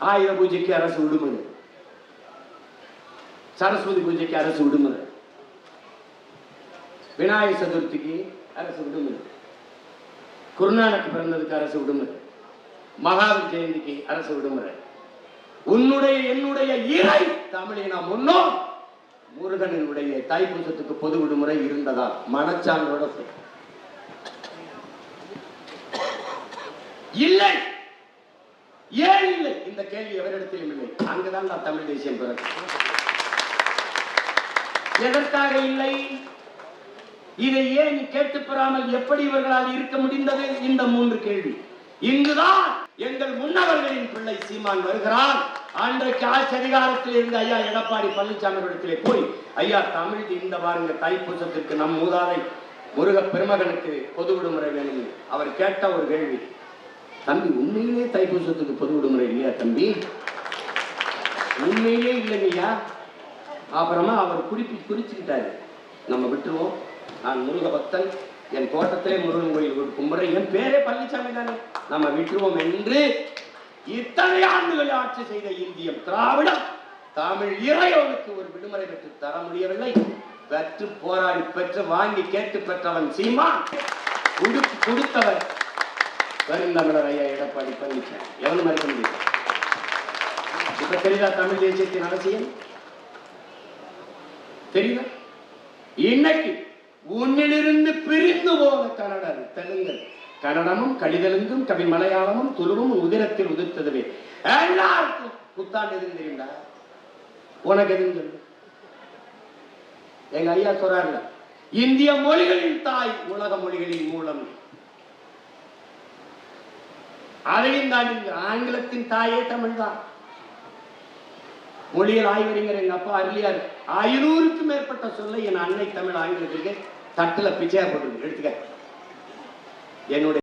ஆயுத பூஜைக்கு அரசு விடுமுறை சரஸ்வதி பூஜைக்கு அரசு விடுமுறை விநாயகர் சதுர்த்திக்கு அரசு விடுமுறை குருநானக் பிறந்ததுக்கு அரசு விடுமுறை மகாவீர் ஜெயந்திக்கு அரசு விடுமுறை உன்னுடைய என்னுடைய இறை தமிழின முன்னோர் முருகனினுடைய தைப்பூசத்துக்கு பொது விடுமுறை இருந்ததா மனச்சான்றோட இல்லை ஏன் இந்த கேள்வி எவரிடத்திலும் இல்லை. அங்குதான் நான் தமிழ் தேசியம் பிறகு எதற்காக இல்லை? இதை ஏன் கேட்டு பெறாமல் எப்படி இவர்களால் இருக்க முடிந்தது? இந்த மூன்று கேள்வி. இங்குதான் எங்கள் முன்னவர்களின் பிள்ளை சீமான் வருகிறான். அன்றைக்கு ஆட்சி அதிகாரத்தில் இருந்த ஐயா எடப்பாடி பழனிசாமி இடத்திலே போய் ஐயா தமிழ் இந்த பாருங்க தைப்பூசத்திற்கு நம் மூதாதை முருக பெருமகனுக்கு பொது விடுமுறை வேணும் அவர் கேட்ட ஒரு கேள்வி தம்பி உண்மையிலே தைப்பூசத்துக்கு பொது விடுமுறை இல்லையா தம்பி? உண்மையிலே இல்லைங்கய்யா. அப்புறமா அவர் குறிப்பி குறிச்சுக்கிட்டாரு. நம்ம விட்டுருவோம். நான் முருக பக்தன். என் தோட்டத்திலே முருகன் கோயில் கும்பிட்ற என் பேரே பழனிசாமி தானே. நம்ம விட்டுருவோம் என்று இத்தனை ஆண்டுகள் ஆட்சி செய்த இந்தியம் திராவிடம் தமிழ் இறைவனுக்கு ஒரு விடுமுறை பெற்று தர முடியவில்லை. பெற்று போராடி பெற்று வாங்கி கேட்டு பெற்றவன் சீமான். கொடுத்தவன் கொடுத்தவர் தமிழர் ஐயா எடப்பாடி பழனிசாமி எவனும் மறுக்க முடியும் இப்ப தெரியுதா தமிழ் தேசியத்தின் அவசியம் தெரியுதா இன்னைக்கு உன்னிலிருந்து பிரிந்து போக கன்னடர் தெலுங்கர் கன்னடமும் கடிதலுங்கும் கவி மலையாளமும் துருவும் உதிரத்தில் உதிர்த்ததுவே எல்லாருக்கும் புத்தாண்டு எதுன்னு தெரியுங்களா உனக்கு எதுன்னு சொல்லு எங்க ஐயா சொல்றாருல இந்திய மொழிகளின் தாய் உலக மொழிகளின் மூலம். அதையும் தாண்டி ஆங்கிலத்தின் தாயே தமிழ் தான் மொழியல் ஆய்வறிஞர் எங்க அப்பா அருளியார் ஐநூறுக்கும் மேற்பட்ட சொல்லை என் அன்னை தமிழ் ஆங்கிலத்திற்கு தட்டுல பிச்சையா போட்டு எடுத்துக்க. என்னுடைய